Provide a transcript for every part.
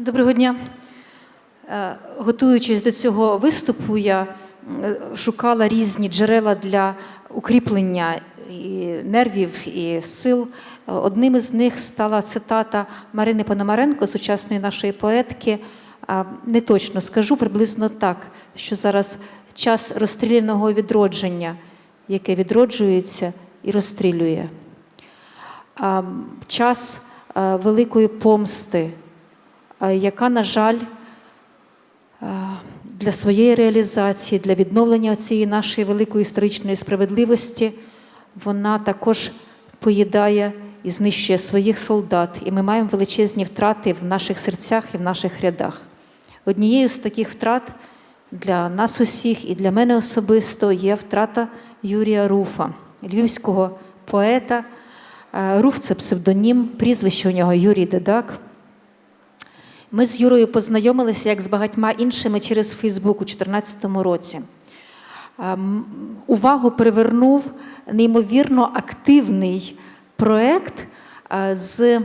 Доброго дня. Е, Готуючись до цього виступу, я е, шукала різні джерела для укріплення і нервів і сил. Е, Одним із них стала цитата Марини Пономаренко, сучасної нашої поетки. Не точно скажу, приблизно так, що зараз час розстріляного відродження, яке відроджується і розстрілює. Час е, великої помсти, е, яка, на жаль, е, для своєї реалізації, для відновлення цієї нашої великої історичної справедливості, вона також поїдає і знищує своїх солдат. І ми маємо величезні втрати в наших серцях і в наших рядах. Однією з таких втрат для нас усіх і для мене особисто є втрата Юрія Руфа, львівського поета. Е, Руф це псевдонім, прізвище у нього Юрій Дедак. Ми з Юрою познайомилися як з багатьма іншими через Фейсбук у 2014 році. Ем, Увагу привернув неймовірно активний проект е, з е,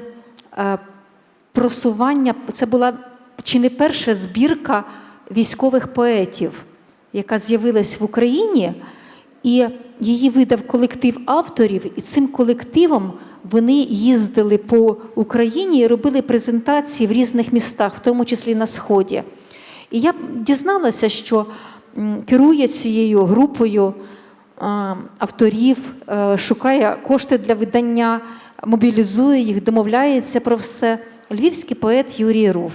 просування. Це була чи не перша збірка військових поетів, яка з'явилась в Україні, і її видав колектив авторів, і цим колективом вони їздили по Україні і робили презентації в різних містах, в тому числі на Сході. І я дізналася, що керує цією групою авторів, е, шукає кошти для видання, мобілізує їх, домовляється про все. Львівський поет Юрій Руф.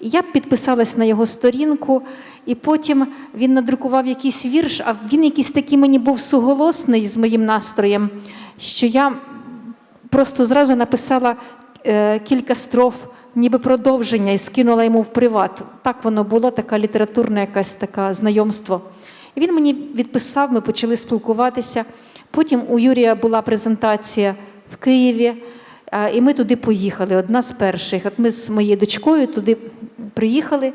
І я підписалась на його сторінку, і потім він надрукував якийсь вірш, а він якийсь такий мені був суголосний з моїм настроєм, що я просто зразу написала е, кілька строф, ніби продовження, і скинула йому в приват. Так воно було, така літературна якась така знайомство. І він мені відписав, ми почали спілкуватися. Потім у Юрія була презентація в Києві, і ми туди поїхали. Одна з перших. От ми з моєю дочкою туди приїхали.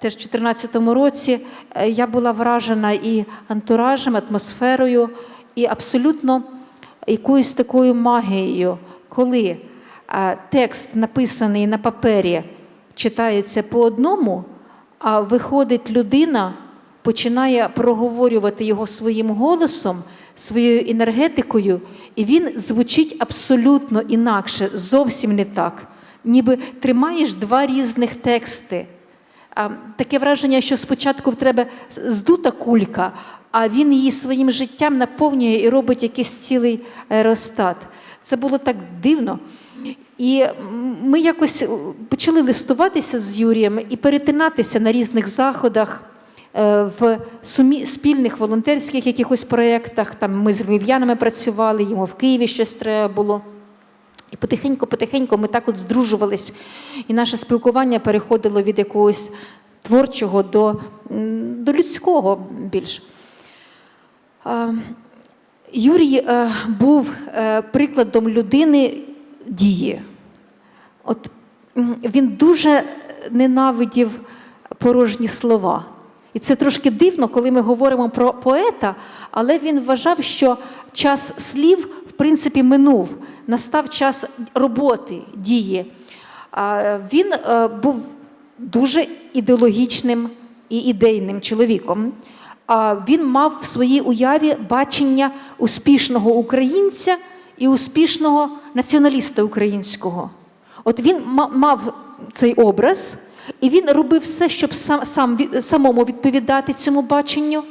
Теж в 2014 році Е, я була вражена і антуражем, атмосферою, і абсолютно якоюсь такою магією, коли е, текст, написаний на папері, читається по одному, а виходить людина, починає проговорювати його своїм голосом, своєю енергетикою, і він звучить абсолютно інакше, зовсім не так. Ніби тримаєш два різних тексти. А, Таке враження, що спочатку в тебе здута кулька, а він її своїм життям наповнює і робить якийсь цілий аеростат. Це було так дивно. І ми якось е, почали листуватися з Юрієм і перетинатися на різних заходах, е, в сумі... спільних волонтерських якихось проєктах. Там ми з львів'янами працювали, йому в Києві щось треба було. І потихеньку-потихеньку ми так от здружувались, і наше спілкування переходило від якогось творчого до, до людського більш. Юрій е, був е, прикладом людини дії. От він дуже ненавидів порожні слова. І це трошки дивно, коли ми говоримо про поета, але він вважав, що час слів, в принципі, минув. Настав час роботи, дії. Він е, був дуже ідеологічним і ідейним чоловіком. Він мав в своїй уяві бачення успішного українця і успішного націоналіста українського. От він мав цей образ, і він робив все, щоб сам, сам самому відповідати цьому баченню.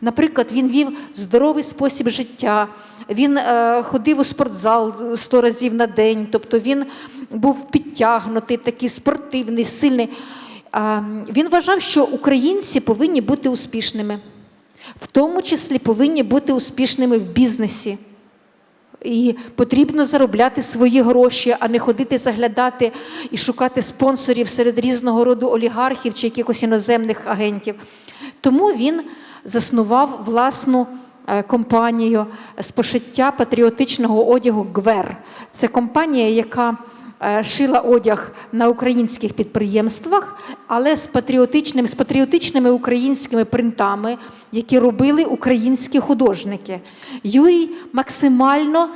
Наприклад, він вів здоровий спосіб життя, він е, ходив у спортзал сто разів на день, тобто він був підтягнутий, такий спортивний, сильний. А, він вважав, що українці повинні бути успішними, в тому числі повинні бути успішними в бізнесі. І потрібно заробляти свої гроші, а не ходити заглядати і шукати спонсорів серед різного роду олігархів чи якихось іноземних агентів. Тому він заснував власну е, компанію з пошиття патріотичного одягу ГВЕР. Це компанія, яка шила одяг на українських підприємствах, але з патріотичними, з патріотичними українськими принтами, які робили українські художники. Юрій максимально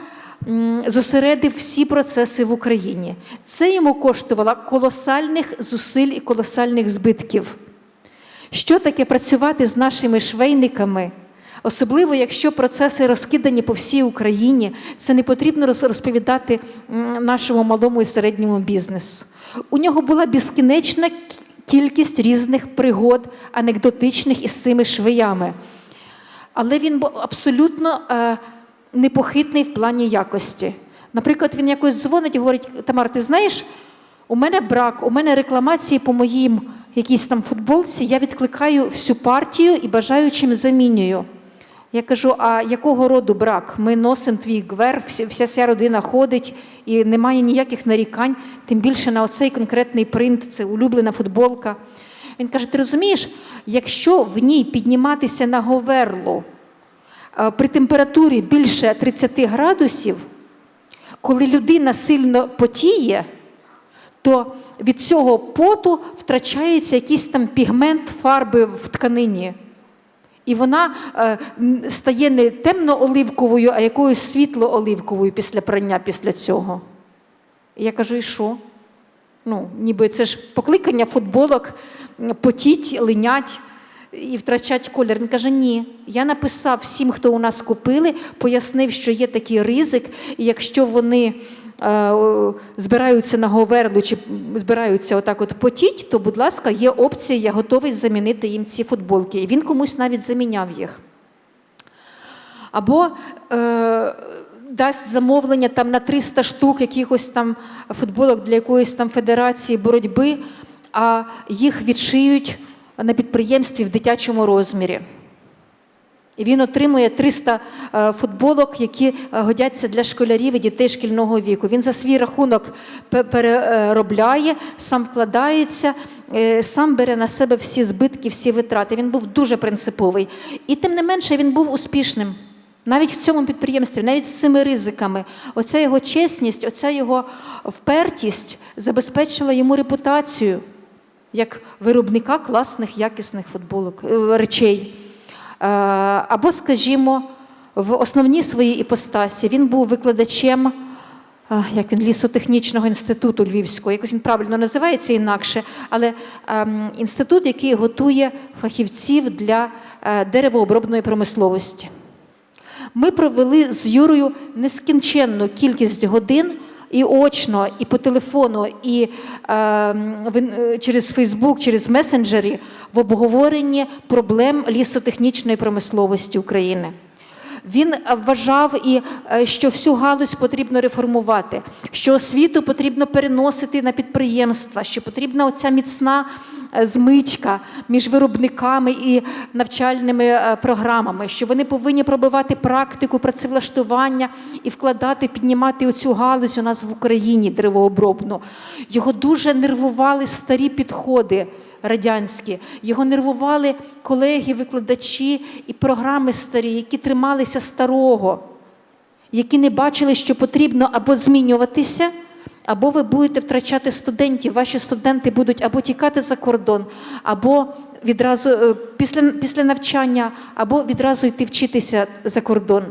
зосередив всі процеси в Україні. Це йому коштувало колосальних зусиль і колосальних збитків. Що таке працювати з нашими швейниками? Особливо, якщо процеси розкидані по всій Україні, це не потрібно роз- розповідати нашому малому і середньому бізнесу. У нього була безкінечна кількість різних пригод, анекдотичних із цими швеями. Але він був абсолютно е, непохитний в плані якості. Наприклад, він якось дзвонить і говорить: Тамар, ти знаєш, у мене брак, у мене рекламації по моїм якійсь там футболці, я відкликаю всю партію і бажаючим замінюю. Я кажу: а якого роду брак? Ми носимо твій гвер, вся вся родина ходить і немає ніяких нарікань, тим більше на оцей конкретний принт, це улюблена футболка. Він каже: ти розумієш, якщо в ній підніматися на говерло е, при температурі більше 30 градусів, коли людина сильно потіє, то від цього поту втрачається якийсь там пігмент фарби в тканині. І вона е, стає не темно-оливковою, а якоюсь світло-оливковою після прання після цього. І я кажу, і що? Ну, ніби це ж покликання футболок, потіть, линять і втрачать колір. Він каже: ні. Я написав всім, хто у нас купили, пояснив, що є такий ризик, і якщо вони збираються на говерлу чи збираються отак от потіть, то, будь ласка, є опція, я готовий замінити їм ці футболки. І він комусь навіть заміняв їх. Або е, дасть замовлення там на 300 штук якихось там футболок для якоїсь там федерації боротьби, а їх відшиють на підприємстві в дитячому розмірі. І він отримує 300 е, футболок, які е, годяться для школярів і дітей шкільного віку. Він за свій рахунок переробляє, сам вкладається, е, сам бере на себе всі збитки, всі витрати. Він був дуже принциповий. І тим не менше він був успішним. Навіть в цьому підприємстві, навіть з цими ризиками, оця його чесність, оця його впертість забезпечила йому репутацію як виробника класних, якісних футболок, речей. Е, Або, скажімо, в основній своїй іпостасі він був викладачем е, як він, лісотехнічного інституту Львівського, якось він правильно називається інакше, але ем, інститут, який готує фахівців для е, деревообробної промисловості. Ми провели з Юрою нескінченну кількість годин і очно, і по телефону, і е, ін- е, через Фейсбук, через месенджері в обговоренні проблем лісотехнічної промисловості України. Він вважав, і, е, що всю галузь потрібно реформувати, що освіту потрібно переносити на підприємства, що потрібна оця міцна е, змичка між виробниками і навчальними е, програмами, що вони повинні пробивати практику працевлаштування і вкладати, піднімати оцю галузь у нас в Україні деревообробну. Його дуже нервували старі підходи радянські. Його нервували колеги, викладачі і програми старі, які трималися старого, які не бачили, що потрібно або змінюватися, або ви будете втрачати студентів. Ваші студенти будуть або тікати за кордон, або відразу е, після, після навчання, або відразу йти вчитися за кордон.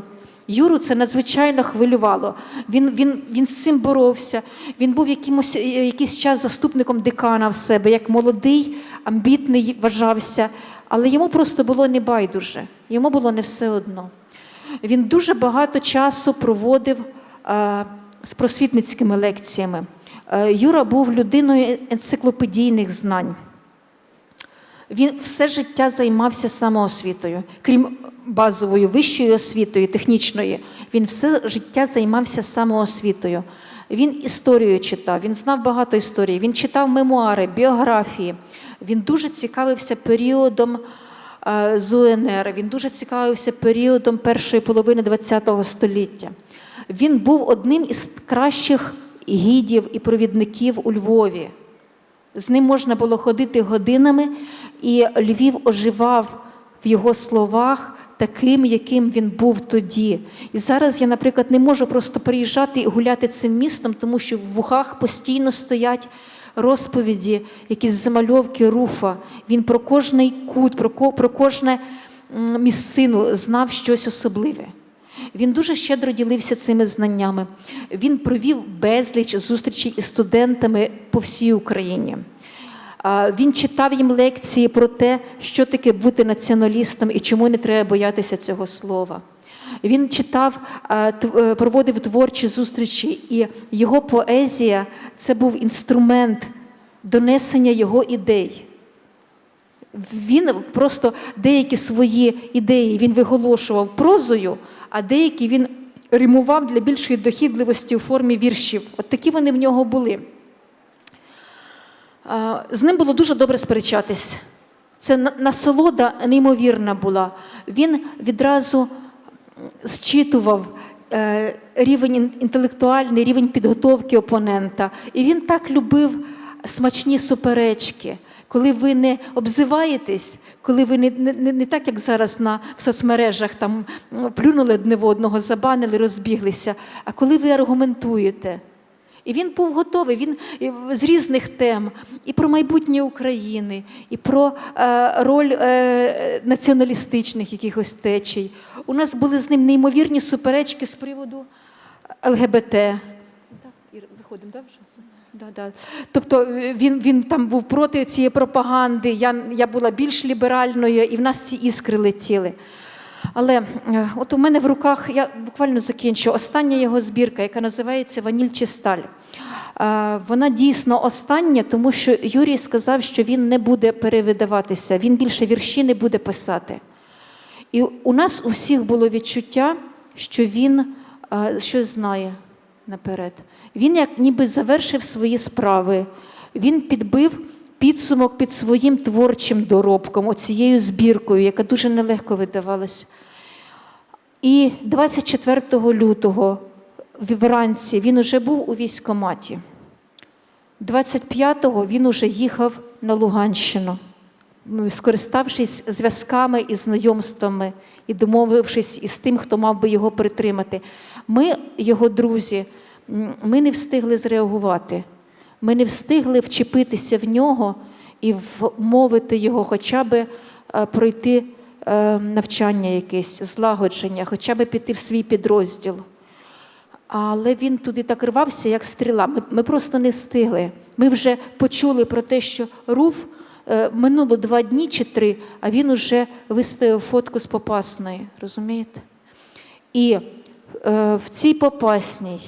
Юру це надзвичайно хвилювало. Він, він, він з цим боровся. Він був якимось, е, якийсь час заступником декана в себе, як молодий, амбітний вважався, але йому просто було не байдуже, йому було не все одно. Він дуже багато часу проводив е, з просвітницькими лекціями. Е, Юра був людиною енциклопедійних знань. Він все життя займався самоосвітою. Крім базової вищої освітою, технічної, він все життя займався самоосвітою. Він історію читав, він знав багато історій, він читав мемуари, біографії. Він дуже цікавився періодом е, з УНР, він дуже цікавився періодом першої половини ХХ століття. Він був одним із кращих гідів і провідників у Львові. З ним можна було ходити годинами, і Львів оживав в його словах таким, яким він був тоді. І зараз я, наприклад, не можу просто приїжджати і гуляти цим містом, тому що в вухах постійно стоять розповіді, якісь замальовки руфа. Він про кожний кут, про, ко- про кожне місцину знав щось особливе. Він дуже щедро ділився цими знаннями. Він провів безліч зустрічей із студентами по всій Україні. Він читав їм лекції про те, що таке бути націоналістом і чому не треба боятися цього слова. Він читав, е, проводив творчі зустрічі, і його поезія це був інструмент донесення його ідей. Він просто деякі свої ідеї він виголошував прозою, а деякі він римував для більшої дохідливості у формі віршів. От такі вони в нього були. З ним було дуже добре сперечатись. Це насолода неймовірна була. Він відразу зчитував е, рівень інтелектуальний, рівень підготовки опонента. І він так любив смачні суперечки, коли ви не обзиваєтесь, коли ви не, не, не- так, як зараз на в соцмережах там плюнули одне в одного, забанили, розбіглися, а коли ви аргументуєте. І він був готовий. Він е, з різних тем і про майбутнє України, і про е, роль е, націоналістичних якихось течій. У нас були з ним неймовірні суперечки з приводу ЛГБТ. Так, Ір, виходимо, да, вже? Да, да. Тобто е, він, він там був проти цієї пропаганди, я, я була більш ліберальною, і в нас ці іскри летіли. Але е, от у мене в руках, я буквально закінчу, остання його збірка, яка називається Ваніль чи сталь. Вона дійсно остання, тому що Юрій сказав, що він не буде перевидаватися, він більше вірші не буде писати. І у нас у всіх було відчуття, що він е, щось знає наперед. Він як ніби завершив свої справи. Він підбив підсумок під своїм творчим доробком, оцією збіркою, яка дуже нелегко видавалась. І 24 лютого вранці він уже був у військкоматі. 25-го він уже їхав на Луганщину, скориставшись зв'язками і знайомствами і домовившись із тим, хто мав би його притримати. Ми, його друзі, ми не встигли зреагувати. Ми не встигли вчепитися в нього і вмовити його хоча б е, пройти е, навчання якесь, злагодження, хоча б піти в свій підрозділ. Але він туди так рвався, як стріла. Ми, ми просто не встигли. Ми вже почули про те, що руф е, минуло два дні чи три, а він уже виставив фотку з Попасної. Розумієте? І е, в цій Попасній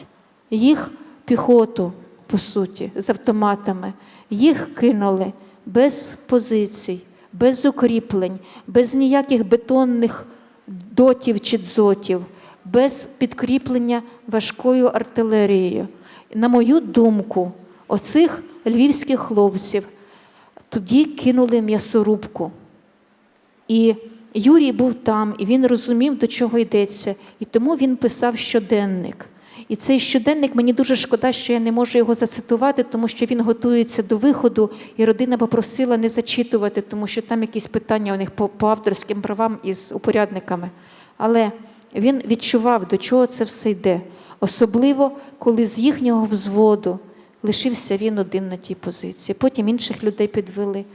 їх піхоту, по суті, з автоматами, їх кинули без позицій, без укріплень, без ніяких бетонних дотів чи дзотів, без підкріплення важкою артилерією. На мою думку, оцих львівських хлопців тоді кинули м'ясорубку. І Юрій був там, і він розумів, до чого йдеться. І тому він писав щоденник. І цей щоденник мені дуже шкода, що я не можу його зацитувати, тому що він готується до виходу, і родина попросила не зачитувати, тому що там якісь питання у них по, по авторським правам із упорядниками. Але він відчував, до чого це все йде. Особливо, коли з їхнього взводу лишився він один на тій позиції. Потім інших людей підвели.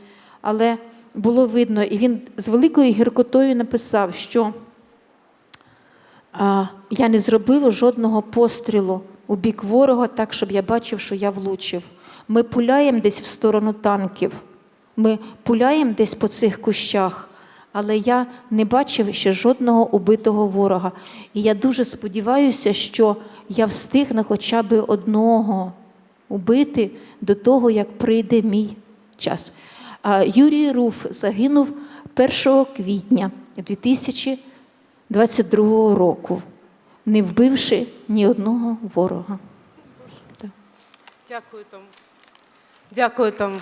Але було видно, і він з великою гіркотою написав, що я не зробив жодного пострілу у бік ворога так, щоб я бачив, що я влучив. Ми пуляємо десь в сторону танків, ми пуляємо десь по цих кущах, але я не бачив ще жодного убитого ворога. І я дуже сподіваюся, що я встигну хоча б одного убити до того, як прийде мій час. Юрій Руф загинув 1 квітня 2022 року, не вбивши ні одного ворога. Дякую, Том. Дякую, Том.